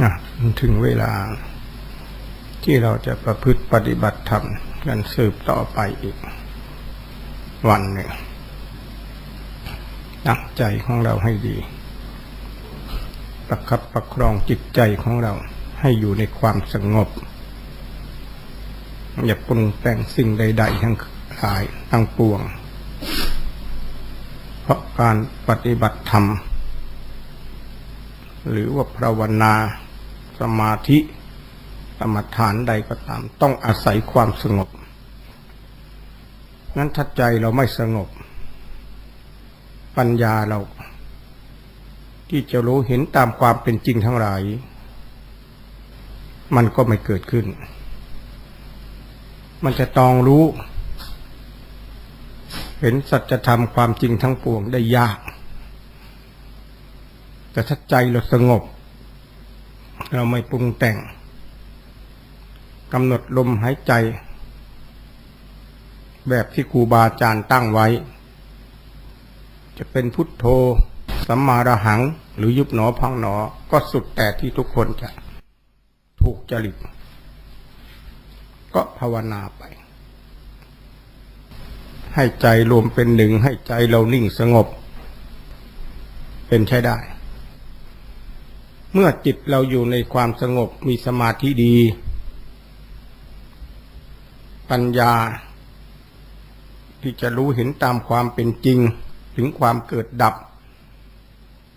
อะถึงเวลา ที่เราจะประพฤติปฏิบัติธรรมกันสืบต่อไปอีก วันหนึ่งตั้งใจของเราให้ดี ประคับประครองจิตใจของเราให้อยู่ในความสงบ อย่าปรุงแต่งสิ่งใด ๆ ทั้งหลายทั้งปวง เพราะการปฏิบัติธรรม หรือว่าภาวนา สมาธิกรรมฐานใดก็ตาม ต้องอาศัยความสงบ นั้นถ้าใจเราไม่สงบ ปัญญาเรา ที่จะรู้เห็นตามความเป็นจริงทั้งหลาย มันก็ไม่เกิดขึ้น มันจะตองรู้ เห็นสัจธรรมความจริงทั้งปวงได้ยาก แต่ถ้าใจเราสงบ เราไม่ปรุงแต่งกำหนดลมหายใจ แบบที่ครูบาอาจารย์ตั้งไว้ จะเป็นพุทโธสัมมาระหัง หรือยุบหนอพังหนอก็สุดแต่ที่ทุกคนจะถูกจริต ก็ภาวนาไป ให้ใจรวมเป็นหนึ่งให้ใจเรานิ่งสงบ เป็นใช้ได้ เมื่อจิตเราอยู่ในความสงบมีสมาธิดี ปัญญา ที่จะรู้เห็นตามความเป็นจริง ถึงความเกิดดับ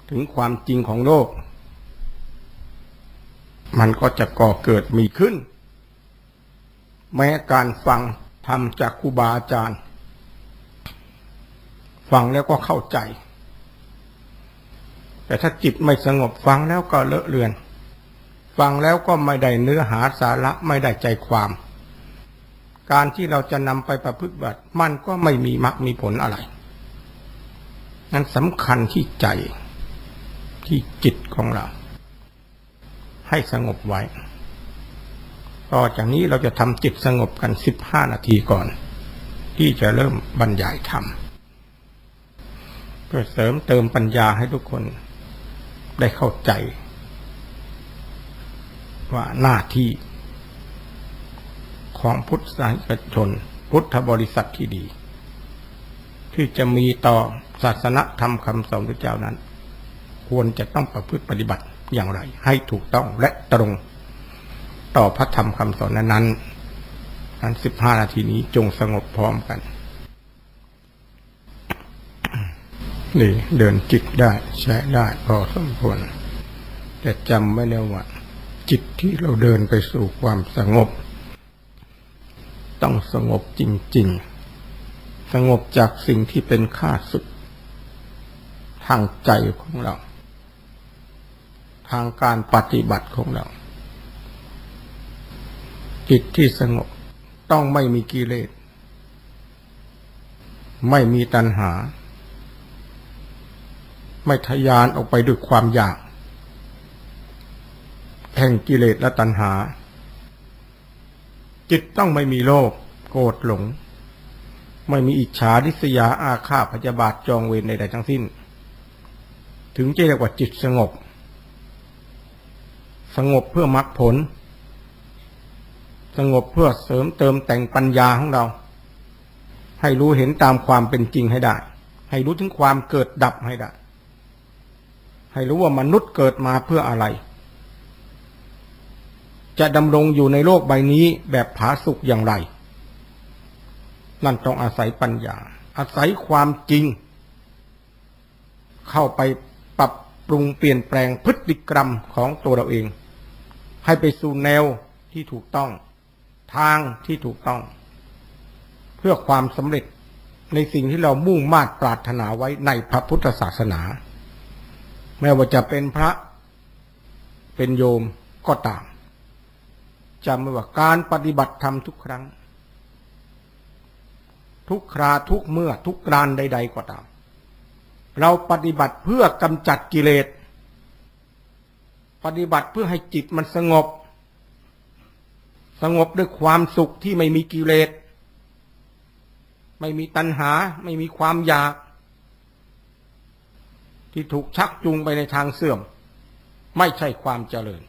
ถึงความจริงของโลก มันก็จะก่อเกิดมีขึ้น แม้การฟังทำจากครูบาอาจารย์ ฟังแล้วก็เข้าใจ แต่ถ้าจิตไม่สงบฟังแล้วก็เลอะเลือน ฟังแล้วก็ไม่ได้เนื้อหาสาระไม่ได้ใจความ การที่เราจะนำไปประพฤติบัติมันก็ไม่มีมรรคมีผลอะไร นั้นสำคัญที่ใจที่จิตของเรา ให้สงบไว้ ต่อจากนี้เราจะทำจิตสงบกันสิบห้านาทีก่อน ที่จะเริ่มบรรยายธรรมเพื่อเสริมเติมปัญญาให้ทุกคน ได้เข้าใจ ว่าหน้าที่ของพุทธศาสนิกชน พุทธบริษัทที่ดี ที่จะมีต่อศาสนธรรมคำสอนพระเจ้านั้น ควรจะต้องประพฤติปฏิบัติอย่างไร ให้ถูกต้องและตรงต่อพระธรรมคำสอนนั้นนั้นนั้นสิบห้านาทีนี้จงสงบพร้อมกัน นี่เดินจิตได้ใช้ได้พอสมควรแต่จำไว้แล้วว่าจิตที่เราเดินไปสู่ความสงบ ต้องสงบจริง ๆ สงบจากสิ่งที่เป็นข้าศึก ทางใจของเรา ทางการปฏิบัติของเรา จิตที่สงบต้องไม่มีกิเลส ไม่มีตัณหา ไม่ทยานออกไปด้วยความอยาก แห่งกิเลสและตัณหา จิตต้องไม่มีโลภโกรธหลง ไม่มีอิจฉาริษยาอาฆาตพยาบาทจองเวรใดๆทั้งสิ้น ถึงจะเรียกว่าจิตสงบ สงบเพื่อมรรคผล สงบเพื่อเสริมเติมแต่งปัญญาของเรา ให้รู้เห็นตามความเป็นจริงให้ได้ ให้รู้ถึงความเกิดดับให้ได้ ให้รู้ว่ามนุษย์เกิดมาเพื่ออะไร จะดำรงอยู่ในโลกใบนี้แบบผาสุกอย่างไร นั่นต้องอาศัยปัญญา อาศัยความจริง เข้าไปปรับปรุงเปลี่ยนแปลงพฤติกรรมของตัวเราเอง ให้ไปสู่แนวที่ถูกต้อง ทางที่ถูกต้อง เพื่อความสำเร็จในสิ่งที่เรามุ่งมา่ปรารถนาไว้ในพระพุทธศาสนา ม้ว่าจะเป็นพระ เป็นโยมก็ตามจำไว้ว่าการปฏิบัติธรรมทุกครั้ง ทุกคราทุกเมื่อทุกกรานใด ๆ ก็ตาม เราปฏิบัติเพื่อกำจัดกิเลส ปฏิบัติเพื่อให้จิตมันสงบ สงบด้วยความสุขที่ไม่มีกิเลส ไม่มีตัณหา ไม่มีความอยาก ที่ถูกชักจูงไปในทางเสื่อม ไม่ใช่ความเจริญ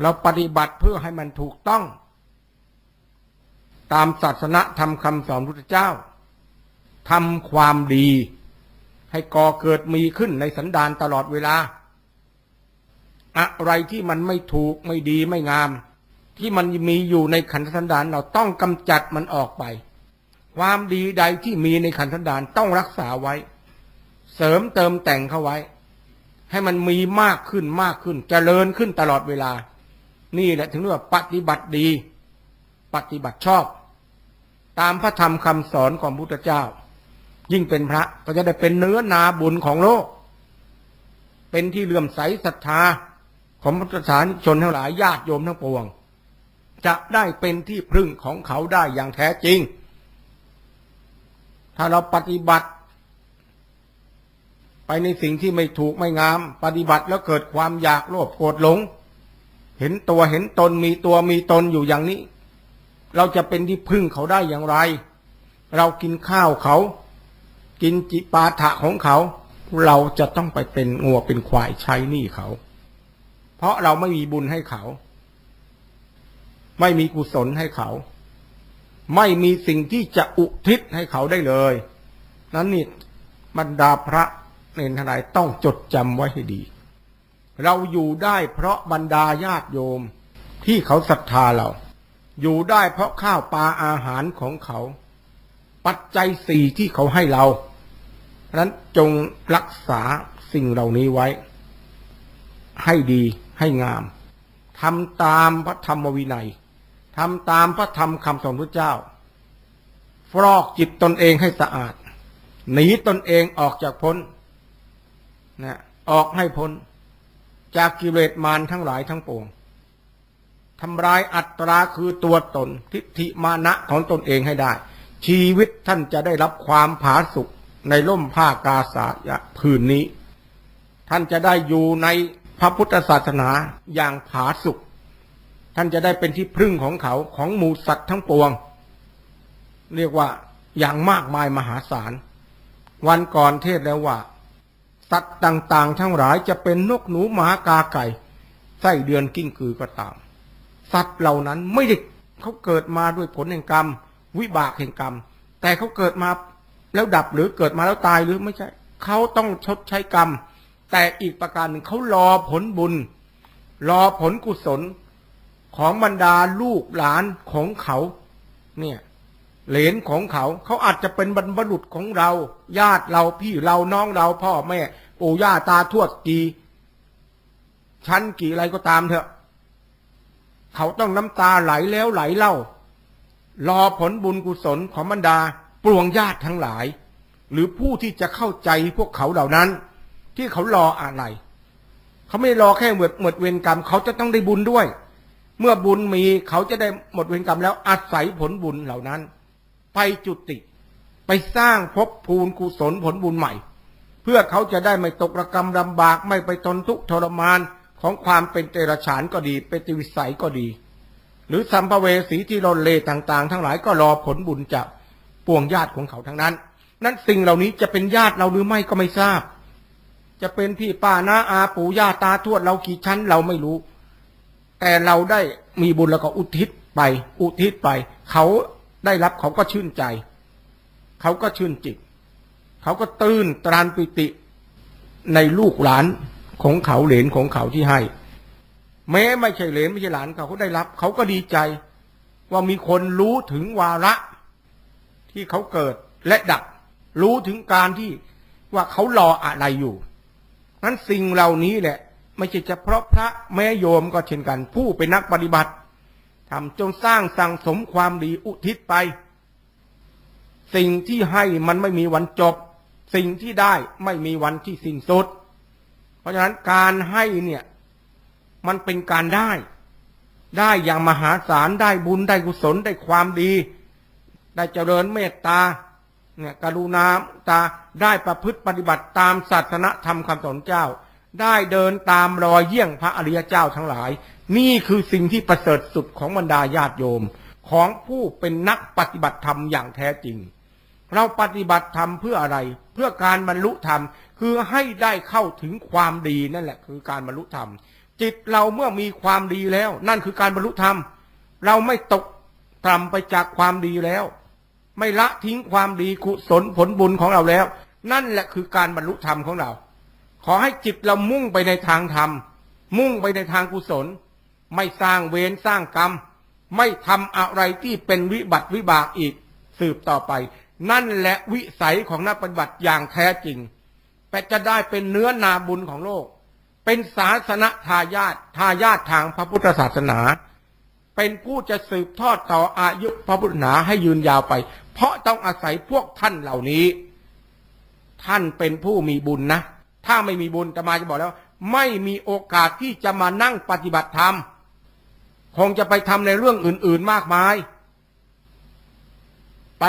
เราปฏิบัติเพื่อให้มันถูกต้อง ตามศาสนธรรมคำสอนพุทธเจ้าทำความดี ให้ก่อเกิดมีขึ้นในสันดานตลอดเวลา อะไรที่มันไม่ถูกไม่ดีไม่งาม ที่มันมีอยู่ในขันธสันดานเราต้องกำจัดมันออกไป ความดีใดที่มีในขันธสันดานต้องรักษาไว้ เสริมเติมแต่งเข้าไว้ ให้มันมีมากขึ้นมากขึ้นจเจริญขึ้นตลอดเวลา นี่แหละถึงเรียกว่าปฏิบัติดี ปฏิบัติชอบ ตามพระธรรมคำสอนของพุทธเจ้า ยิ่งเป็นพระก็จะได้เป็นเนื้อนาบุญของโลก เป็นที่เลื่อมใสศรัทธาของพุทธศาสนิชนทั้งหลายญาติโยมทั้งปวง จะได้เป็นที่พึ่งของเขาได้อย่างแท้จริง ถ้าเราปฏิบัติ ไปในสิ่งที่ไม่ถูกไม่งาม ปฏิบัติแล้วเกิดความอยากโลภโกรธหลง เห็นตัวเห็นตนมีตัวมีตนอยู่อย่างนี้ เราจะเป็นที่พึ่งเขาได้อย่างไร เรากินข้าวเขา กินจิปาถะของเขา เราจะต้องไปเป็นงัวเป็นควายใช้หนี้เขา เพราะเราไม่มีบุญให้เขา ไม่มีกุศลให้เขา ไม่มีสิ่งที่จะอุทิศให้เขาได้เลย นั้นนี่บรรดาพระ เนรทนายต้องจดจำไว้ให้ดี เราอยู่ได้เพราะบรรดาญาติโยมที่เขาศรัทธาเรา อยู่ได้เพราะข้าวปลาอาหารของเขา ปัจจัยสี่ที่เขาให้เราฉะนั้นจงรักษาสิ่งเหล่านี้ไว้ ให้ดีให้งามทำตามพระธรรมวินัยทำตามพระธรรมคำสอนพระเจ้า ฟรอกจิตตนเองให้สะอาด หนีตนเองออกจากพ้น นะออกให้พ้น จากกิเลสมารทั้งหลายทั้งปวงทำลายอัตราคือตัวตนทิฏฐิมานะของตนเองให้ได้ ชีวิตท่านจะได้รับความผาสุกในล่มผ้ากาสายะผืนนี้ ท่านจะได้อยู่ในพระพุทธศาสนาอย่างผาสุกท่านจะได้เป็นที่พึ่งของเขาของหมูสัตว์ทั้งปวง เรียกว่าอย่างมากมายมหาศาล วันก่อนเทศแล้วว่า สัตว์ต่างๆ ทั้งหลายจะเป็นนกหนูหมากาไก่ไส้เดือนกิ้งกือก็ตาม สัตว์เหล่านั้นไม่ได้เขาเกิดมาด้วยผลแห่งกรรม วิบากแห่งกรรม แต่เขาเกิดมาแล้วดับหรือเกิดมาแล้วตายหรือไม่ใช่เขาต้องชดใช้กรรม แต่อีกประการหนึ่งเขารอผลบุญ รอผลกุศลของบรรดาลูกหลานของเขา เนี่ย เหลนของเขา เขาอาจจะเป็นบรรพบุรุษของเรา ญาติเราพี่เราน้องเราพ่อแม่ ปู่ย่าตาทวดกี่ชั้นกี่อะไรก็ตามเถอะ เขาต้องน้ำตาไหลแล้วไหลเล่า รอผลบุญกุศลของบรรดาปวงญาติทั้งหลาย หรือผู้ที่จะเข้าใจพวกเขาเหล่านั้น ที่เขารออะไร เขาไม่รอแค่หมดหมดเวรกรรม เขาจะต้องได้บุญด้วย เมื่อบุญมีเขาจะได้หมดเวรกรรมแล้วอาศัยผลบุญเหล่านั้น ไปจุติ ไปสร้างภพภูนกุศลผลบุญใหม่ เพื่อเขาจะได้ไม่ตกระกรรมลำบากไม่ไปทนทุกข์ทรมานของความเป็นเตระฉานก็ดี เป็นติวิสัยก็ดี หรือสัมภเวสีที่รนเลต่างๆ ทั้งหลายก็รอผลบุญจากปวงญาติของเขาทั้งนั้น นั้นสิ่งเหล่านี้จะเป็นญาติเราหรือไม่ก็ไม่ทราบ จะเป็นพี่ป้าน้าอาปู่ย่าตาทวดเรากี่ชั้นเราไม่รู้ แต่เราได้มีบุญแล้วก็อุทิศไป อุทิศไป เขา ได้รับเขาก็ชื่นใจ เขาก็ชื่นจิต เขาก็ตื่นตรานปิติในลูกหลานของเขาเหลนของเขาที่ให้ แม้ไม่ใช่เหลนไม่ใช่หลานเขาเขาได้รับ เขาก็ดีใจ ว่ามีคนรู้ถึงวาระ ที่เขาเกิดและดับ รู้ถึงการที่ว่าเขารออะไรอยู่นั้นสิ่งเหล่านี้แหละ ไม่ใช่เฉพาะพระแม่โยมก็เช่นกัน ผู้เป็นนักปฏิบัติ ทำจงสร้างสั่งสมความดีอุทิศไป สิ่งที่ให้มันไม่มีวันจบ สิ่งที่ได้ไม่มีวันที่สิ้นสุด เพราะฉะนั้นการให้เนี่ย มันเป็นการได้ ได้อย่างมหาศาลได้บุญได้กุศลได้ความดี ได้เจริญเมตตาเนี่ยกรุณาตาได้ประพฤติปฏิบัติตามศาสนธรรมคำสอนเจ้า ได้เดินตามรอยเยี่ยงพระอริยเจ้าทั้งหลาย นี่คือสิ่งที่ประเสริฐสุดของบรรดาญาติโยม ของผู้เป็นนักปฏิบัติธรรมอย่างแท้จริง เราปฏิบัติธรรมเพื่ออะไร เพื่อการบรรลุธรรม คือให้ได้เข้าถึงความดีนั่นแหละ คือการบรรลุธรรม จิตเราเมื่อมีความดีแล้ว นั่นคือการบรรลุธรรม เราไม่ตกต่ำไปจากความดีแล้ว ไม่ละทิ้งความดีกุศลผลบุญของเราแล้ว นั่นแหละคือการบรรลุธรรมของเรา ขอให้จิตเรามุ่งไปในทางธรรมมุ่งไปในทางกุศล ไม่สร้างเวรสร้างกรรม ไม่ทำอะไรที่เป็นวิบัติวิบากอีก สืบต่อไป นั่นแหละวิสัยของนักปฏิบัติอย่างแท้จริงแต่จะได้เป็นเนื้อนาบุญของโลก เป็นศาสนทายาททายาททางพระพุทธศาสนา เป็นผู้จะสืบทอดต่ออายุพระพุทธศาสนาให้ยืนยาวไป เพราะต้องอาศัยพวกท่านเหล่านี้ ท่านเป็นผู้มีบุญนะ ถ้าไม่มีบุญจะมาจะบอกแล้ว ไม่มีโอกาสที่จะมานั่งปฏิบัติธรรม คงจะไปทำในเรื่องอื่น ๆมากมาย ไป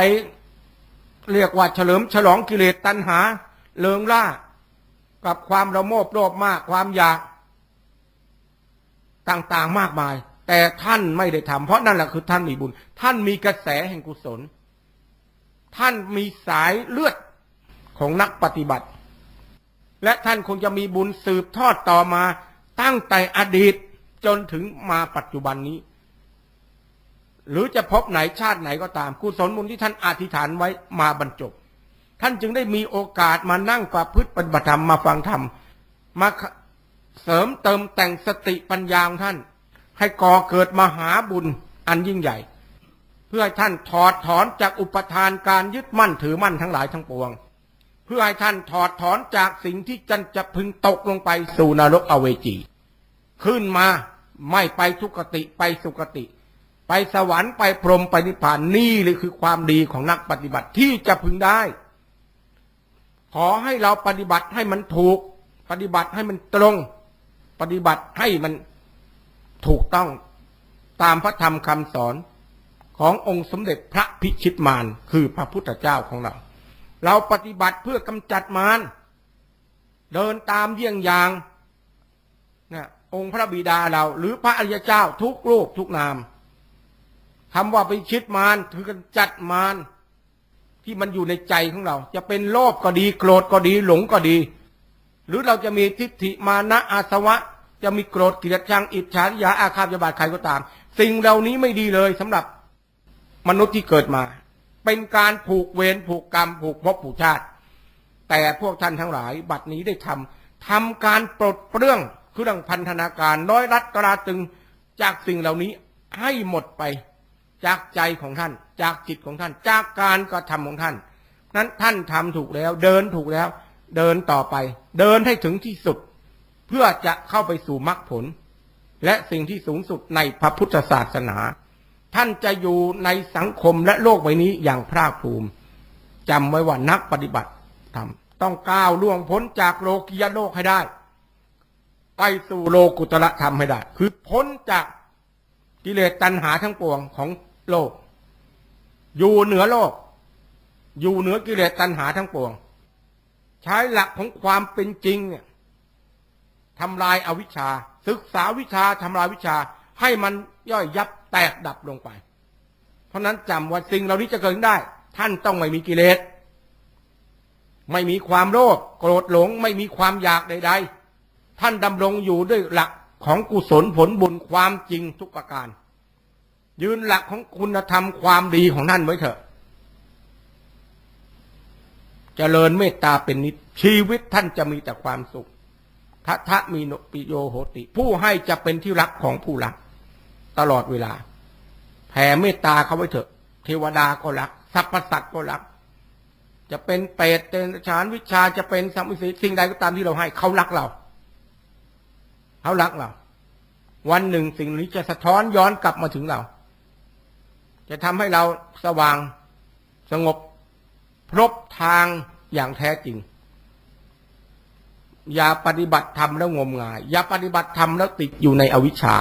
เรียกว่าเฉลิมฉลองกิเลสตัณหาเลิงล่า กับความระโมบโลภมากความอยากต่างๆมากมาย แต่ท่านไม่ได้ทำเพราะนั่นแหละคือท่านมีบุญ ท่านมีกระแสแห่งกุศล ท่านมีสายเลือดของนักปฏิบัติ และท่านคงจะมีบุญสืบทอดต่อมาตั้งแต่อดีต จนถึงมาปัจจุบันนี้ หรือจะพบไหนชาติไหนก็ตามกุศลบุญที่ท่านอธิษฐานไว้มาบรรจบ ท่านจึงได้มีโอกาสมานั่งประพฤติปฏิบัติธรรมมาฟังธรรมมาเสริมเติมแต่งสติปัญญาของท่าน ให้ก่อเกิดมหาบุญอันยิ่งใหญ่ เพื่อให้ท่านถอดถอนจากอุปทานการยึดมั่นถือมั่นทั้งหลายทั้งปวง เพื่อให้ท่านถอดถอนจากสิ่งที่จันจะพึงตกลงไปสู่นรกอเวจี ขึ้นมาไม่ไปทุกติไปสุกติ ไปสวรรค์ไปพรหมไปนิพพานนี่เลยคือความดีของนักปฏิบัติที่จะพึงได้ ขอให้เราปฏิบัติให้มันถูก ปฏิบัติให้มันตรง ปฏิบัติให้มันถูกต้องตามพระธรรมคำสอนขององค์สมเด็จพระพิชิตมารคือพระพุทธเจ้าของเรา เราปฏิบัติเพื่อกำจัดมารเดินตามเยี่ยงอย่าง องค์พระบิดาเรา หรือพระอริยเจ้าทุกรูปทุกนามคำว่าไปชิดมารคือกำจัดมารที่มันอยู่ในใจของเรา จะเป็นโลภก็ดีโกรธก็ดีหลงก็ดี หรือเราจะมีทิฏฐิมานะอาสวะ จะมีโกรธเกลียดชังอิจฉาริยาอาฆาตยาบาทใครก็ตาม สิ่งเหล่านี้ไม่ดีเลยสำหรับมนุษย์ที่เกิดมา เป็นการผูกเวรผูกกรรม ผูกภพผูกชาติ แต่พวกท่านทั้งหลาย บัดนี้ได้ทำทำการปลดเปลื้อง คือดังพันธนาการน้อยรัดตราตึงจากสิ่งเหล่านี้ให้หมดไปจากใจของท่าน จากจิตของท่าน จากการกระทำของท่าน นั้นท่านทำถูกแล้วเดินถูกแล้ว เดินต่อไป เดินให้ถึงที่สุด เพื่อจะเข้าไปสู่มรรคผล และสิ่งที่สูงสุดในพระพุทธศาสนา ท่านจะอยู่ในสังคมและโลกใบนี้อย่างภาคภูมิจำไว้ว่านักปฏิบัติธรรมต้องก้าวล่วงพ้นจากโลกียโลกให้ได้ ไปสู่โลกุตระธรรมให้ได้ คือพ้นจากกิเลสตัณหาทั้งปวงของโลก อยู่เหนือโลก อยู่เหนือกิเลสตัณหาทั้งปวง ใช้หลักของความเป็นจริงเนี่ยทำลายอาวิชชา ศึกษาวิชาทำลายวิชาให้มันย่อยยับแตกดับลงไป เพราะนั้นจำว่าสิ่งเหล่านี้จะเกิดได้ ท่านต้องไม่มีกิเลส ไม่มีความโลภโกรธหลง ไม่มีความอยากใด ๆ ท่านดำรงอยู่ด้วยหลักของกุศลผลบุญความจริงทุกประการ ยืนหลักของคุณธรรมความดีของท่านไว้เถอะเจริญเมตตาเป็นนิดชีวิตท่านจะมีแต่ความสุขทะทะมีโนปิโยโหติ ผู้ให้จะเป็นที่รักของผู้รัก ตลอดเวลาแผ่เมตตาเขาไว้เถอะ เทวดาก็รักสรรพสัตว์ก็รัก จะเป็นเปรตเป็นฉานวิชาจะเป็นสัมมิสีสิ่งใดก็ตามที่เราให้เขารักเรา เขารักเรา วันหนึ่งสิ่งนี้จะสะท้อนย้อนกลับมาถึงเรา จะทำให้เราสว่างสงบพรบทางอย่างแท้จริง อย่าปฏิบัติธรรมแล้วงมงาย อย่าปฏิบัติธรรมแล้วติดอยู่ในอวิชชา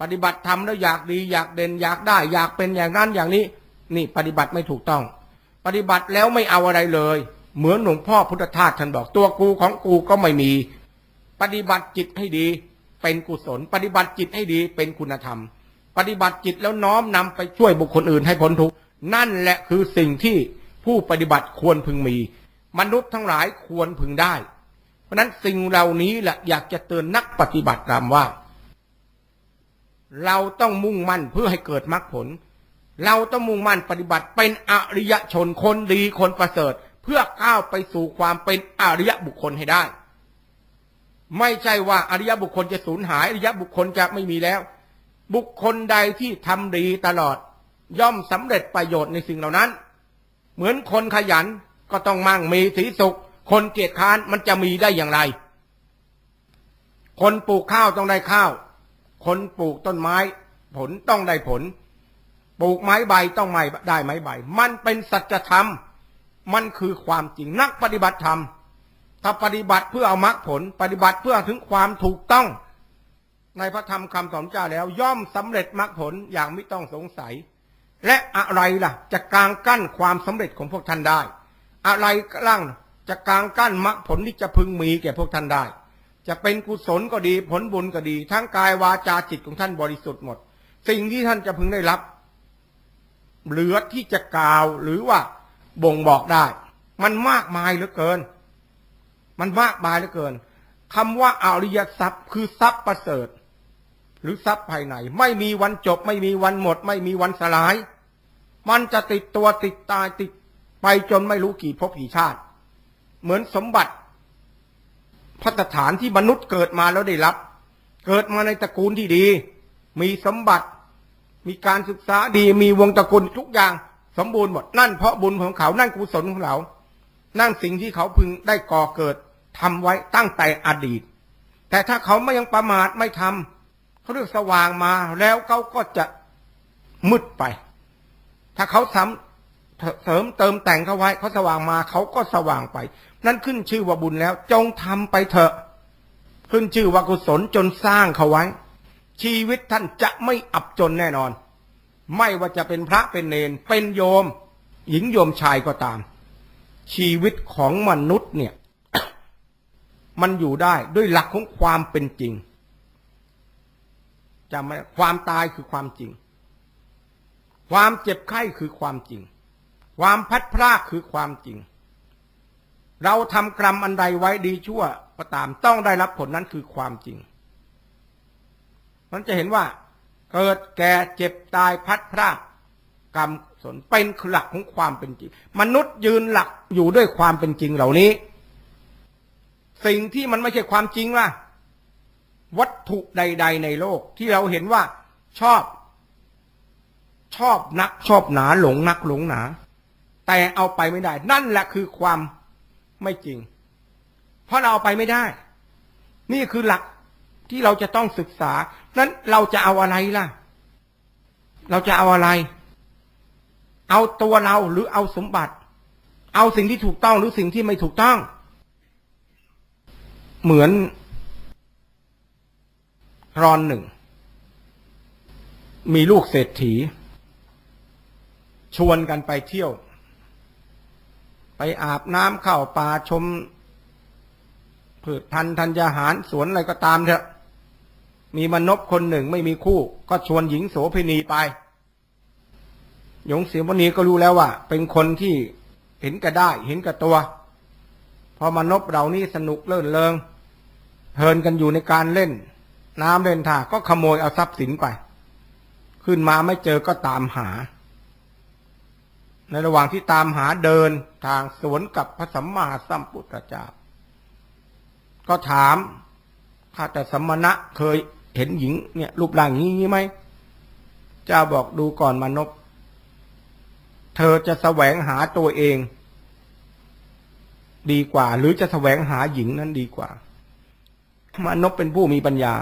ปฏิบัติธรรมแล้วอยากดี อยากเด่นอยากได้ อยากเป็นอย่างนั้นอย่างนี้ นี่ปฏิบัติไม่ถูกต้อง ปฏิบัติแล้วไม่เอาอะไรเลย เหมือนหลวงพ่อพุทธทาสท่านบอกตัวกูของกูก็ไม่มี ปฏิบัติจิตให้ดี เป็นกุศล ปฏิบัติจิตให้ดี เป็นคุณธรรม ปฏิบัติจิตแล้วน้อมนำไปช่วยบุคคลอื่นให้พ้นทุกข์นั่นแหละคือสิ่งที่ผู้ปฏิบัติควรพึงมี มนุษย์ทั้งหลายควรพึงได้ เพราะนั้นสิ่งเหล่านี้แหละอยากจะเตือนนักปฏิบัติธรรมว่า เราต้องมุ่งมั่นเพื่อให้เกิดมรรคผล เราต้องมุ่งมั่นปฏิบัติเป็นอริยชนคนดีคนประเสริฐ เพื่อก้าวไปสู่ความเป็นอริยบุคคลให้ได้ ไม่ใช่ว่าอริยบุคคลจะสูญหายอริยบุคคลจะไม่มีแล้ว บุคคลใดที่ทำดีตลอด ย่อมสำเร็จประโยชน์ในสิ่งเหล่านั้น เหมือนคนขยันก็ต้องมั่งมีสีสุข คนเกียจค้านมันจะมีได้อย่างไร คนปลูกข้าวต้องได้ข้าว คนปลูกต้นไม้ ผลต้องได้ผล ปลูกไม้ใบต้องไม่ได้ไม้ใบ มันเป็นสัจธรรม มันคือความจริงนักปฏิบัติธรรม ถ้าปฏิบัติเพื่อเอามรรคผล ปฏิบัติเพื่อถึงความถูกต้อง ในพระธรรมคำสอนเจ้าแล้ว ย่อมสำเร็จมรรคผลอย่างไม่ต้องสงสัย และอะไรล่ะ จะกลางกั้นความสำเร็จของพวกท่านได้ อะไรล่างจะกลางกั้นมรรคผลที่จะพึงมีแก่พวกท่านได้ จะเป็นกุศลก็ดีผลบุญก็ดี ทั้งกายวาจาจิตของท่านบริสุทธิ์หมด สิ่งที่ท่านจะพึงได้รับ เหลือที่จะกล่าวหรือว่าบ่งบอกได้ มันมากมายเหลือเกิน มันมากมายเหลือเกินคำว่าอริยทรัพย์ คือทรัพย์ประเสริฐ หรือทรัพย์ภายใน ไม่มีวันจบ ไม่มีวันหมด ไม่มีวันสลาย มันจะติดตัวติดตายติดไปจนไม่รู้กี่ภพกี่ชาติ เหมือนสมบัติพัฒฐานที่มนุษย์เกิดมาแล้วได้รับ เกิดมาในตระกูลที่ดี มีสมบัติ มีการศึกษาดี มีวงตระกูลทุกอย่างสมบูรณ์หมด นั่นเพราะบุญของเขา นั่นกุศลของเขา นั่นสิ่งที่เขาพึงได้ก่อเกิด ทำไว้ตั้งแต่อดีต แต่ถ้าเขาไม่ยังประมาทไม่ทำเขาเรียกสว่างมาแล้วเขาก็จะมืดไป ถ้าเขาทำเสริมเติมแต่งเขาไว้เขาสว่างมาเขาก็สว่างไป นั่นขึ้นชื่อว่าบุญแล้ว จงทำไปเถอะ ขึ้นชื่อว่ากุศลจนสร้างเขาไว้ ชีวิตท่านจะไม่อับจนแน่นอน ไม่ว่าจะเป็นพระเป็นเนนเป็นโยม หญิงโยมชายก็ตาม ชีวิตของมนุษย์เนี่ย มันอยู่ได้ด้วยหลักของความเป็นจริงจำไว้ความตายคือความจริง ความเจ็บไข้คือความจริง ความพัดพรากคือความจริง เราทำกรรมอันใดไว้ดีชั่วก็ตามต้องได้รับผลนั้นคือความจริงมันจะเห็นว่า เกิดแก่เจ็บตายพัดพรากกรรมสนเป็นหลักของความเป็นจริง มนุษย์ยืนหลักอยู่ด้วยความเป็นจริงเหล่านี้ สิ่งที่มันไม่ใช่ความจริงล่ะ วัตถุใด ๆ ในโลก ที่เราเห็นว่าชอบ ชอบนักชอบหนาหลงนักหลงหนา แต่เอาไปไม่ได้ นั่นแหละคือความไม่จริง เพราะเราเอาไปไม่ได้ นี่คือหลักที่เราจะต้องศึกษา นั้นเราจะเอาอะไรล่ะ เราจะเอาอะไร เอาตัวเราหรือเอาสมบัติ เอาสิ่งที่ถูกต้องหรือสิ่งที่ไม่ถูกต้อง เหมือนรอนหนึ่ง มีลูกเศรษฐี ชวนกันไปเที่ยว ไปอาบน้ำเข้าป่าชมพืชพันธุ์ธัญญาหารสวนอะไรก็ตามเถอะ มีมนพคนหนึ่งไม่มีคู่ ก็ชวนหญิงโสเภณีไป หยงเสียมณีก็รู้แล้วว่า เป็นคนที่เห็นกระได้ เห็นกระตัว พอมนพเรานี่สนุกเลื่นเลง เพลินกันอยู่ในการเล่น น้ำเล่นท่าก็ขโมยเอาทรัพย์สินไป ขึ้นมาไม่เจอก็ตามหา ในระหว่างที่ตามหาเดินทางสวนกับพระสัมมาสัมพุทธเจ้าก็ถามข้าแต่สมณะเคยเห็นหญิงเนี่ยรูปร่างอย่างนี้ไหมเจ้าบอกดูก่อนมนพเธอจะแสวงหาตัวเอง ดีกว่า หรือจะแสวงหาหญิงนั้นดีกว่า มนพเป็นผู้มีปัญญา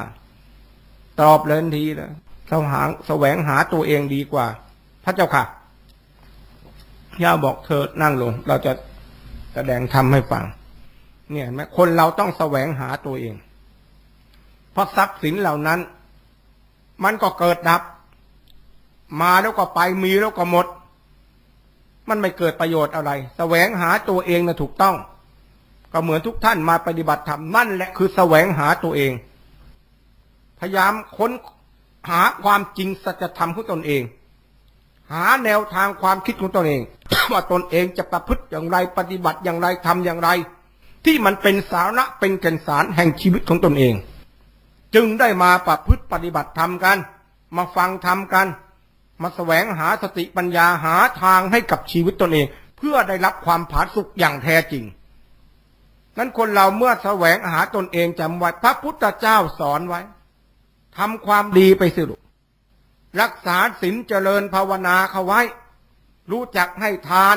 ตอบเลยทันทีเลยแสวงแสวงหาตัวเองดีกว่า พระเจ้าค่ะย่าบอกเธอนั่งลง เราจะแสดงธรรมให้ฟัง เนี่ยเห็นไหมคนเราต้องแสวงหาตัวเอง เพราะทรัพย์สินเหล่านั้น มันก็เกิดดับ มาแล้วก็ไปมีแล้วก็หมด มันไม่เกิดประโยชน์อะไร แสวงหาตัวเองนะถูกต้อง ก็เหมือนทุกท่านมาปฏิบัติธรรมนั่นแหละคือแสวงหาตัวเอง พยายามค้นหาความจริงสัจธรรมของตนเอง หาแนวทางความคิดของตนเอง ว่าตนเองจะประพฤติอย่างไรปฏิบัติอย่างไรทำอย่างไรทที่มันเป็นสาระเป็นแก่นสารแห่งชีวิตของตนเอง จึงได้มาประพฤติปฏิบัติธรรมกัน มาฟังธรรมกัน มาแสวงหาสติปัญญาหาทางให้กับชีวิตตนเอง เพื่อได้รับความผาสุกอย่างแท้จริง นั้นคนเราเมื่อแสวงหาตนเองจำไว้พระพุทธเจ้าสอนไว้ทำความดีไปสิลูกรักษาศีลเจริญภาวนาเขาไว้ รู้จักให้ทาน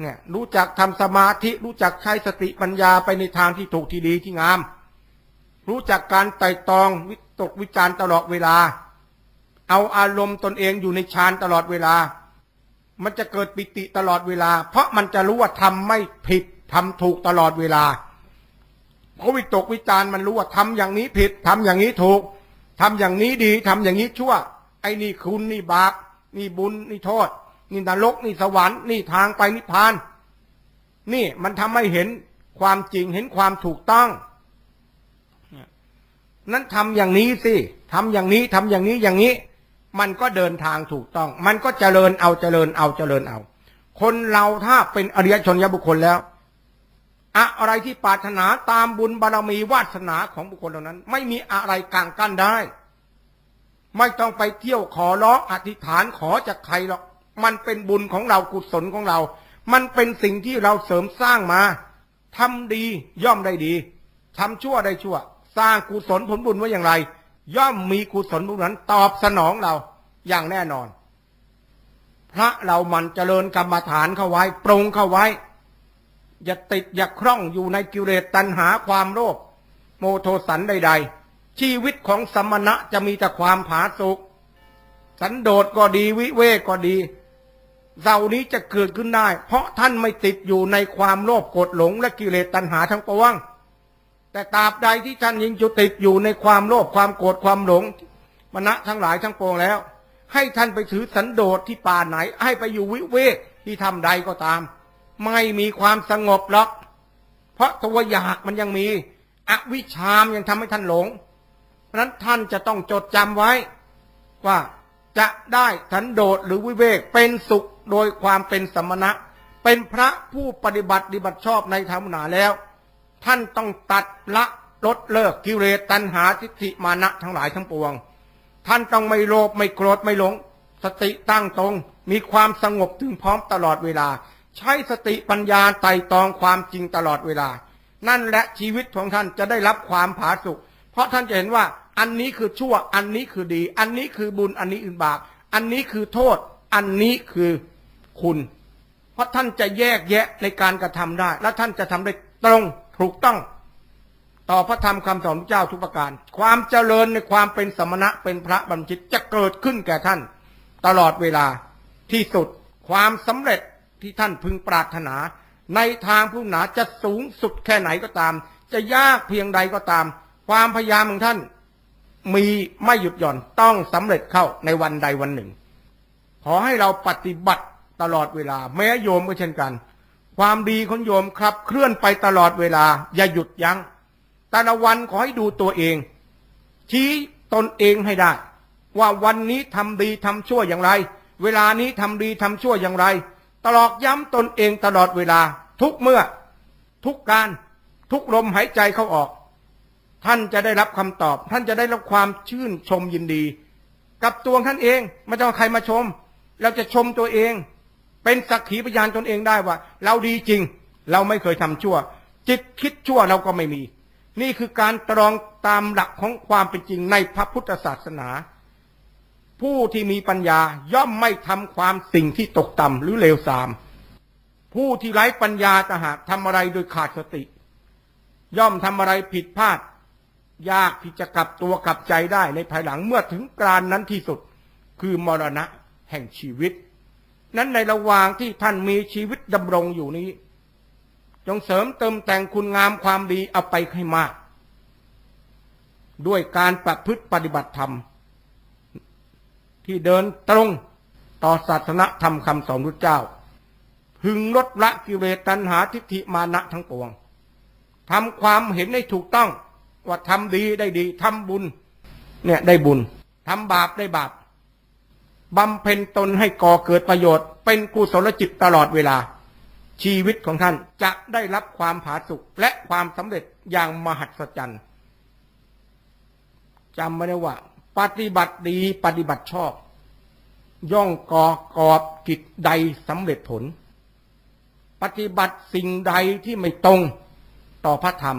เนี่ย รู้จักทำสมาธิ รู้จักใช้สติปัญญาไปในทางที่ถูกที่ดีที่งาม รู้จักการไต่ตองวิตกวิจารตลอดเวลา เอาอารมณ์ตนเองอยู่ในฌานตลอดเวลา มันจะเกิดปิติตลอดเวลา เพราะมันจะรู้ว่าทำไม่ผิด ทำถูกตลอดเวลาเพราะวิตกวิจารณ์มันรู้ว่าทำอย่างนี้ผิดทำอย่างนี้ถูกทำอย่างนี้ดีทำอย่างนี้ชั่ว ไอ้นี่คุณนี่บาปนี่บุญนี่โทษ นี่นรกนี่สวรรค์นี่ทางไปนิพพาน นี่มันทำให้เห็นความจริงเห็นความถูกต้องนั้นทำอย่างนี้สิทำอย่างนี้ทำอย่างนี้อย่างนี้ มันก็เดินทางถูกต้อง มันก็เจริญเอาเจริญเอาเจริญเอา คนเราถ้าเป็นอริยชนยบุคคลแล้ว อะไรที่ปรารถนาตามบุญบารมีวาสนาของบุคคลเหล่านั้น ไม่มีอะไรกลางกั้นได้ ไม่ต้องไปเที่ยวขอร้องอธิษฐานขอจากใครหรอกมันเป็นบุญของเรากุศลของเรา มันเป็นสิ่งที่เราเสริมสร้างมาทำดีย่อมได้ดีทำชั่วได้ชั่ว สร้างกุศลผลบุญไว้อย่างไร ย่อมมีกุศลบุญนั้นตอบสนองเราอย่างแน่นอน พระเรามันเจริญกรรมฐานเข้าไว้ ปรงเข้าไว้ อย่าติดอย่าคล่องอยู่ในกิเลสตัณหาความโลภโมโทสันใด ๆ ชีวิตของสมณะจะมีแต่ความผาสุกสันโดษก็ดีวิเวกก็ดีเหล่านี้จะเกิดขึ้นได้ เพราะท่านไม่ติดอยู่ในความโลภโกรธหลง และกิเลสตัณหาทั้งปวงแต่ตราบใดที่ท่านยังจุติดอยู่ในความโลภความโกรธความหลงมณะทั้งหลายทั้งปวงแล้ว ให้ท่านไปถือสันโดษที่ป่าไหน ให้ไปอยู่วิเวกที่ทำใดก็ตาม ไม่มีความสงบหรอก เพราะตัวอยากมันยังมี อวิชามยังทำให้ท่านหลง เพราะนั้นท่านจะต้องจดจำไว้ ว่าจะได้สันโดษหรือวิเวกเป็นสุขโดยความเป็นสมณะ เป็นพระผู้ปฏิบัติดีบัติชอบในธรรมนาแล้ว ท่านต้องตัดละลดเลิกกิเลสตัณหาทิฏฐิมานะทั้งหลายทั้งปวง ท่านต้องไม่โลภไม่โกรธไม่หลง สติตั้งตรง มีความสงบถึงพร้อมตลอดเวลา ใช้สติปัญญาไต่ตองความจริงตลอดเวลา นั่นและชีวิตของท่านจะได้รับความผาสุกเพราะท่านจะเห็นว่าอันนี้คือชั่ว อันนี้คือดี อันนี้คือบุญ อันนี้อื่นบาป อันนี้คือโทษ อันนี้คือคุณ เพราะท่านจะแยกแยะในการกระทำได้ และท่านจะทำได้ตรงถูกต้อง ต่อพระธรรมคำสอนพระเจ้าทุกประการ ความเจริญในความเป็นสมณะเป็นพระบัญชิตจะเกิดขึ้นแก่ท่าน ตลอดเวลาที่สุดความสำเร็จ ที่ท่านพึงปรารถนา ในทางผู้หนาจะสูงสุดแค่ไหนก็ตาม จะยากเพียงใดก็ตาม ความพยายามของท่าน มีไม่หยุดหย่อนต้องสำเร็จเข้าในวันใดวันหนึ่ง ขอให้เราปฏิบัติตลอดเวลา แม้โยมก็เช่นกัน ความดีของโยมครับ เคลื่อนไปตลอดเวลา อย่าหยุดยัง้งแต่ละวันขอให้ดูตัวเอง ชี้ตนเองให้ได้ ว่าวันนี้ทำดีทำชั่วอย่างไร เวลานี้ทำดีทำชั่วอย่างไร ตลอดย้ำตนเองตลอดเวลา ทุกเมื่อ ทุกการ ทุกลมหายใจเข้าออก ท่านจะได้รับคำตอบ ท่านจะได้รับความชื่นชมยินดี กับตัวท่านเองไม่ต้องใครมาชม เราจะชมตัวเอง เป็นสักขีพยานตนเองได้ว่า เราดีจริง เราไม่เคยทำชั่ว จิตคิดชั่วเราก็ไม่มี นี่คือการตรองตามหลักของความเป็นจริงในพระพุทธศาสนา ผู้ที่มีปัญญาย่อมไม่ทำความสิ่งที่ตกต่ำหรือเลวทราม ผู้ที่ไร้ปัญญาจะหากทำอะไรโดยขาดสติ ย่อมทำอะไรผิดพลาด ยากที่จะกลับตัวกลับใจได้ในภายหลังเมื่อถึงกานนั้นที่สุด คือมรณะแห่งชีวิต นั้นในระหว่างที่ท่านมีชีวิตดำรงอยู่นี้ จงเสริมเติมแต่งคุณงามความดีเอาไปให้มาก ด้วยการประพฤติปฏิบัติธรรม ที่เดินตรงต่อศาสนธรรมคำสอนพระเจ้า พึงลดละกิเลสตัณหาทิฏฐิมานะทั้งปวงทำความเห็นให้ถูกต้องว่าทำดีได้ดีทำบุญ เนี่ยได้บุญทำบาปได้บาปบำเพ็ญตนให้ก่อเกิดประโยชน์ เป็นกุศลจิตตลอดเวลา ชีวิตของท่านจะได้รับความผาสุกและความสำเร็จอย่างมหัศจรรย์จำไว้นะว่า ปฏิบัติดีปฏิบัติชอบ ย่องก่อกอบกิจใดสำเร็จผล ปฏิบัติสิ่งใดที่ไม่ตรงต่อพระธรรม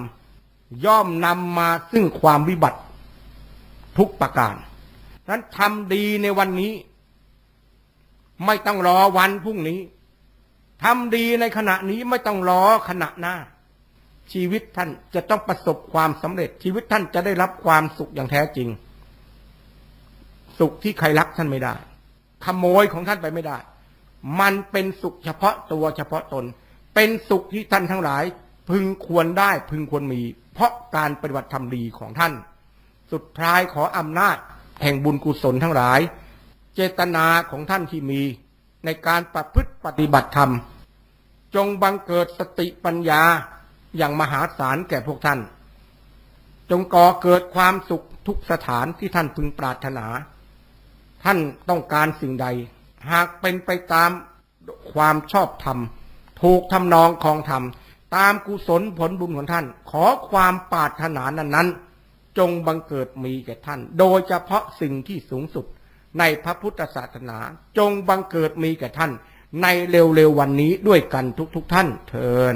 ย่อมนำมาซึ่งความวิบัติทุกประการนั้นทำดีในวันนี้ ไม่ต้องรอวันพรุ่งนี้ทำดีในขณะนี้ไม่ต้องรอขณะหน้า ชีวิตท่านจะต้องประสบความสำเร็จ ชีวิตท่านจะได้รับความสุขอย่างแท้จริง สุขที่ใครรักท่านไม่ได้ ขโมยของท่านไปไม่ได้ มันเป็นสุขเฉพาะตัวเฉพาะตน เป็นสุขที่ท่านทั้งหลาย พึงควรได้พึงควรมี เพราะการปฏิบัติธรรมดีของท่าน สุดท้ายขออำนาจแห่งบุญกุศลทั้งหลาย เจตนาของท่านที่มี ในการประพฤติปฏิบัติธรรม จงบังเกิดสติปัญญาอย่างมหาศาลแก่พวกท่าน จงก่อเกิดความสุขทุกสถานที่ท่านพึงปรารถนา ท่านต้องการสิ่งใด หากเป็นไปตามความชอบธรรม ถูกทำนองของธรรม ตามกุศลผลบุญของท่าน ขอความปรารถนานั้นๆ จงบังเกิดมีแก่ท่าน โดยเฉพาะสิ่งที่สูงสุดในพระพุทธศาสนา จงบังเกิดมีแก่ท่าน ในเร็วๆวันนี้ด้วยกันทุกๆทท่านเทิน